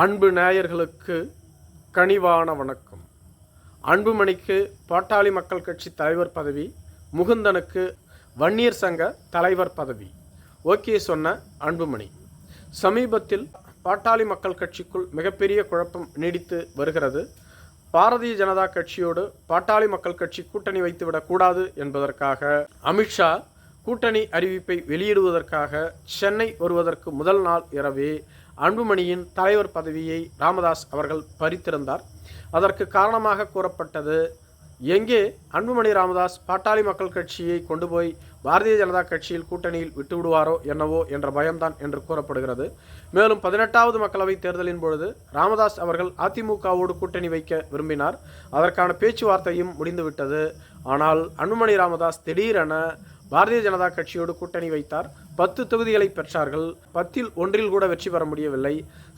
அன்பு நேயர்களுக்கு கனிவான வணக்கம். அன்புமணிக்கு பாட்டாளி மக்கள் கட்சி தலைவர் பதவி முகுந்தனுக்கு வன்னியர் சங்க தலைவர் பதவி. ஓகே சொன்ன அன்புமணி. சமீபத்தில் பாட்டாளி மக்கள் கட்சிக்குள் மிகப்பெரிய குழப்பம் நீடித்து வருகிறது. பாரதிய ஜனதா கட்சியோடு பாட்டாளி மக்கள் கட்சி கூட்டணி வைத்துவிடக்கூடாது என்பதற்காக அமித்ஷா கூட்டணி அறிவிப்பை வெளியிடுவதற்காக சென்னை வருவதற்கு முதல் நாள் இரவே அன்புமணியின் தலைவர் பதவியை ராமதாஸ் அவர்கள் பறித்திருந்தார். அதற்கு காரணமாக கூறப்பட்டது எங்கே அன்புமணி ராமதாஸ் பாட்டாளி மக்கள் கட்சியை கொண்டு போய் பாரதிய ஜனதா கட்சியில் கூட்டணியில் விட்டுவிடுவாரோ என்னவோ என்ற பயம்தான் என்று கூறப்படுகிறது. மேலும் பதினெட்டாவது மக்களவைத் தேர்தலின் பொழுது ராமதாஸ் அவர்கள் அதிமுகவோடு கூட்டணி வைக்க விரும்பினார். அதற்கான பேச்சுவார்த்தையும் முடிந்துவிட்டது. ஆனால் அன்புமணி ராமதாஸ் திடீரென பாரதிய ஜனதா கட்சியோடு கூட்டணி வைத்தார். பத்து தொகுதிகளை பெற்றார்கள். பத்தில் ஒன்றில் கூட வெற்றி பெற முடியவில்லை.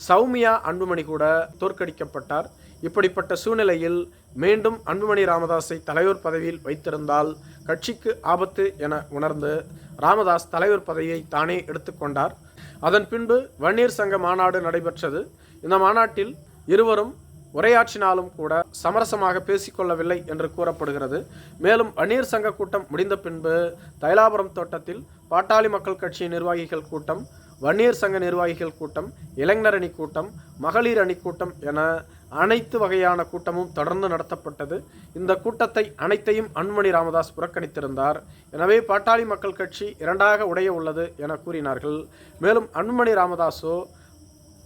சௌமியா அன்புமணி கூட தோற்கடிக்கப்பட்டார். இப்படிப்பட்ட சூழ்நிலையில் மீண்டும் அன்புமணி ராமதாஸை தலைவர் பதவியில் வைத்திருந்தால் கட்சிக்கு ஆபத்து என உணர்ந்து ராமதாஸ் தலைவர் பதவியை தானே எடுத்துக்கொண்டார் அதன் பின்பு வன்னியர் சங்க மாநாடு நடைபெற்றது. இந்த மாநாட்டில் இருவரும் உரையாற்றினாலும் கூட சமரசமாக பேசிக்கொள்ளவில்லை என்று கூறப்படுகிறது. மேலும் வன்னியர் சங்க கூட்டம் முடிந்த பின்பு தைலாபுரம் தோட்டத்தில் பாட்டாளி மக்கள் கட்சி நிர்வாகிகள் கூட்டம் வன்னியர் சங்க நிர்வாகிகள் கூட்டம் இளைஞர் அணி கூட்டம் மகளிர் அணி கூட்டம் என அனைத்து வகையான கூட்டமும் தொடர்ந்து நடத்தப்பட்டது. இந்த கூட்டத்தை அனைத்தையும் அன்புமணி ராமதாஸ் புறக்கணித்திருந்தார். எனவே பாட்டாளி மக்கள் கட்சி இரண்டாக உடைய உள்ளது என கூறினார்கள். மேலும் அன்புமணி ராமதாஸோ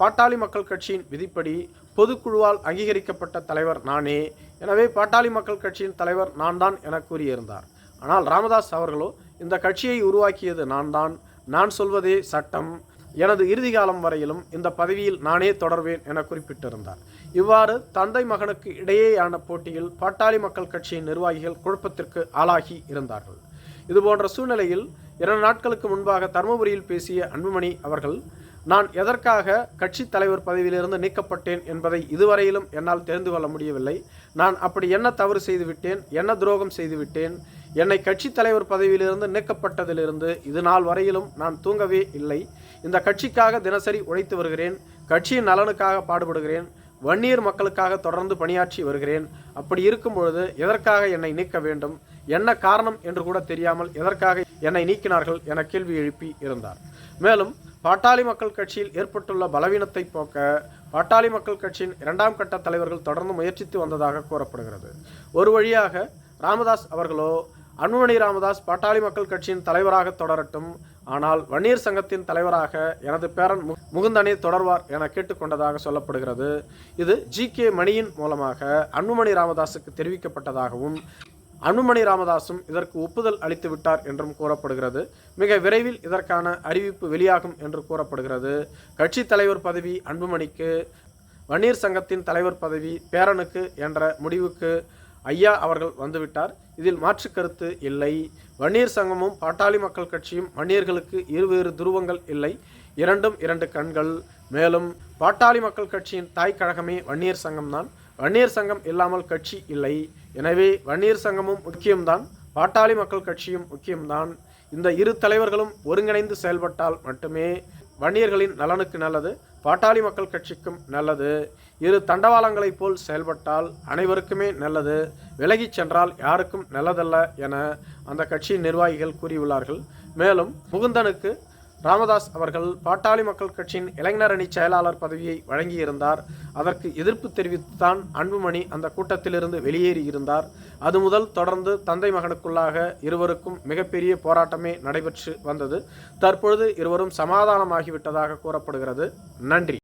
பாட்டாளி மக்கள் கட்சியின் விதிப்படி பொதுக்குழுவால் அங்கீகரிக்கப்பட்ட தலைவர் நானே. எனவே பாட்டாளி மக்கள் கட்சியின் தலைவர் நான் தான் என கூறியிருந்தார். ஆனால் ராமதாஸ் அவர்களோ இந்த கட்சியை உருவாக்கியது நான் தான் நான் சொல்வதே சட்டம். எனது இறுதி காலம் வரையிலும் இந்த பதவியில் நானே தொடர்வேன் என குறிப்பிட்டிருந்தார். இவ்வாறு தந்தை மகனுக்கு இடையேயான போட்டியில் பாட்டாளி மக்கள் கட்சியின் நிர்வாகிகள் குழப்பத்திற்கு ஆளாகி இருந்தார்கள். இதுபோன்ற சூழ்நிலையில் இரண்டு நாட்களுக்கு முன்பாக தருமபுரியில் பேசிய அன்புமணி அவர்கள் நான் எதற்காக கட்சி தலைவர் பதவியிலிருந்து நீக்கப்பட்டேன் என்பதை இதுவரையிலும் என்னால் தெரிந்து கொள்ள முடியவில்லை. நான் அப்படி என்ன தவறு செய்துவிட்டேன் என்ன துரோகம் செய்துவிட்டேன் என்னை கட்சி தலைவர் பதவியிலிருந்து நீக்கப்பட்டதிலிருந்து இது நாள் வரையிலும் நான் தூங்கவே இல்லை. இந்த கட்சிக்காக தினசரி உழைத்து வருகிறேன். கட்சியின் நலனுக்காக பாடுபடுகிறேன். வன்னியர் மக்களுக்காக தொடர்ந்து பணியாற்றி வருகிறேன். அப்படி இருக்கும் பொழுது எதற்காக என்னை நீக்க வேண்டும்? என்ன காரணம் என்று கூட தெரியாமல் எதற்காக என்னை நீக்கினார்கள் என கேள்வி எழுப்பி இருந்தார். மேலும் பாட்டாளி மக்கள் கட்சியில் ஏற்பட்டுள்ள பலவீனத்தை போக்க பாட்டாளி மக்கள் கட்சியின் இரண்டாம் கட்ட தலைவர்கள் தொடர்ந்து முயற்சித்து வந்ததாக கூறப்படுகிறது. ஒரு வழியாக ராமதாஸ் அவர்களோ அன்புமணி ராமதாஸ் பாட்டாளி மக்கள் கட்சியின் தலைவராக தொடரட்டும் ஆனால் வன்னியர் சங்கத்தின் தலைவராக எனது பேரன் மு- முகுந்தனே தொடர்வார் என கேட்டுக்கொண்டதாக சொல்லப்படுகிறது. இது ஜி கே மணியின் மூலமாக அன்புமணி ராமதாஸுக்கு தெரிவிக்கப்பட்டதாகவும் அன்புமணி ராமதாசும் இதற்கு ஒப்புதல் அளித்து விட்டார் என்றும் கூறப்படுகிறது. மிக விரைவில் இதற்கான அறிவிப்பு வெளியாகும் என்று கூறப்படுகிறது. கட்சி தலைவர் பதவி அன்புமணிக்கு வன்னியர் சங்கத்தின் தலைவர் பதவி பேரனுக்கு என்ற முடிவுக்கு ஐயா அவர்கள் வந்துவிட்டார். இதில் மாற்று கருத்து இல்லை. வன்னியர் சங்கமும் பாட்டாளி மக்கள் கட்சியும் வன்னியர்களுக்கு இருவேறு துருவங்கள் இல்லை. இரண்டும் இரண்டு கண்கள். மேலும் பாட்டாளி மக்கள் கட்சியின் தாய் கழகமே வன்னியர் சங்கம்தான். வன்னியர் சங்கம் இல்லாமல் கட்சி இல்லை. எனவே வன்னியர் சங்கமும் முக்கியம்தான் பாட்டாளி மக்கள் கட்சியும் முக்கியம்தான். இந்த இரு தலைவர்களும் ஒருங்கிணைந்து செயல்பட்டால் மட்டுமே வன்னியர்களின் நலனுக்கு நல்லது பாட்டாளி மக்கள் கட்சிக்கும் நல்லது. இரு தண்டவாளங்களைப் போல் செயல்பட்டால் அனைவருக்குமே நல்லது. விலகிச் சென்றால் யாருக்கும் நல்லதல்ல என அந்த கட்சியின் நிர்வாகிகள் கூறியுள்ளார்கள். மேலும் முகுந்தனுக்கு ராமதாஸ் அவர்கள் பாட்டாளி மக்கள் கட்சியின் இளைஞர் அணி செயலாளர் பதவியை வழங்கியிருந்தார். அதற்கு எதிர்ப்பு தெரிவித்துத்தான் அன்புமணி அந்த கூட்டத்திலிருந்து வெளியேறியிருந்தார் அது முதல் தொடர்ந்து தந்தை மகனுக்குள்ளாக இருவருக்கும் மிகப்பெரிய போராட்டமே நடைபெற்று வந்தது. தற்பொழுது இருவரும் சமாதானமாகிவிட்டதாக கூறப்படுகிறது. நன்றி.